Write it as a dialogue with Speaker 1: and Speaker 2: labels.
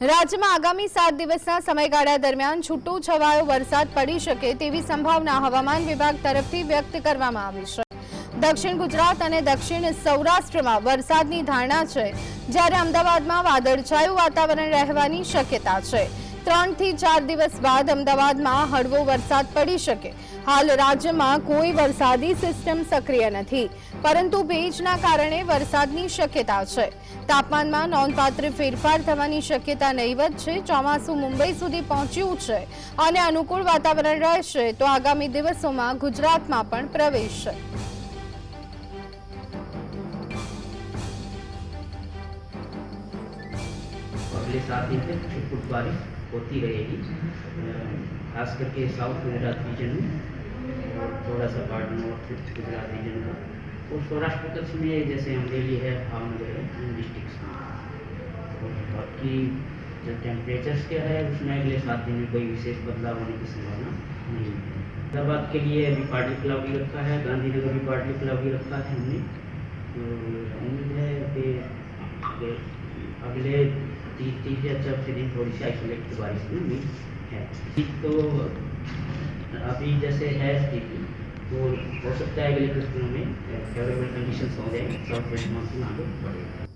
Speaker 1: રાજ્યમાં આગામી સાત દિવસના સમયગાળા દરમિયાન છૂટો છવાયો વરસાદ પડી શકે તેવી સંભાવના હવામાન વિભાગ તરફથી વ્યક્ત કરવામાં આવી છે. દક્ષિણ ગુજરાત અને દક્ષિણ સૌરાષ્ટ્રમાં વરસાદની ધારણા છે. જ્યારે અમદાવાદમાં વાદળછાયું વાતાવરણ રહેવાની શક્યતા છે. ત્રણથી ચાર દિવસ બાદ અમદાવાદમાં હળવો વરસાદ પડી શકે હાલ રાજ્યમાં કોઈ વરસાદી સિસ્ટમ સક્રિય નથી પરંતુ ભેજના કારણે વરસાદની શક્યતા છે તાપમાનમાં નોંધપાત્ર ફેરફાર થવાની શક્યતા નહીવત છે ચોમાસું મુંબઈ સુધી પહોંચ્યું છે અને અનુકૂળ વાતાવરણ રહેશે તો આગામી દિવસોમાં ગુજરાતમાં પણ પ્રવેશશે
Speaker 2: अगले सात दिन तक छुट फुट बारिश होती रहेगी। खास करके साउथ गुजरात रीजन में और थोड़ा सा पार्ट नॉर्थ गुजरात रीजन का। और सौराष्ट्र कच्छ में जैसे अमरेली है भावनगर है, इन डिस्ट्रिक्स में। और बाकी जो टेम्परेचर्स क्या है, उसमें अगले सात दिन में कोई विशेष बदलाव होने की संभावना नहीं है। हैदराबाद के लिए अभी पार्टी क्लाउडी रखा है, गांधीनगर भी पार्टी क्लाउडी रखा है हमने। तो उम्मीद है कि अगले या चौथे थोड़ी सी आइसोलेटेड बारिश में है। तो अभी जैसे है स्थिति तो हो सकता है अगले कुछ दिनों में फेवरेबल कंडीशन हो जाए सॉफ्टवेयर मानसून आगे बढ़ेगा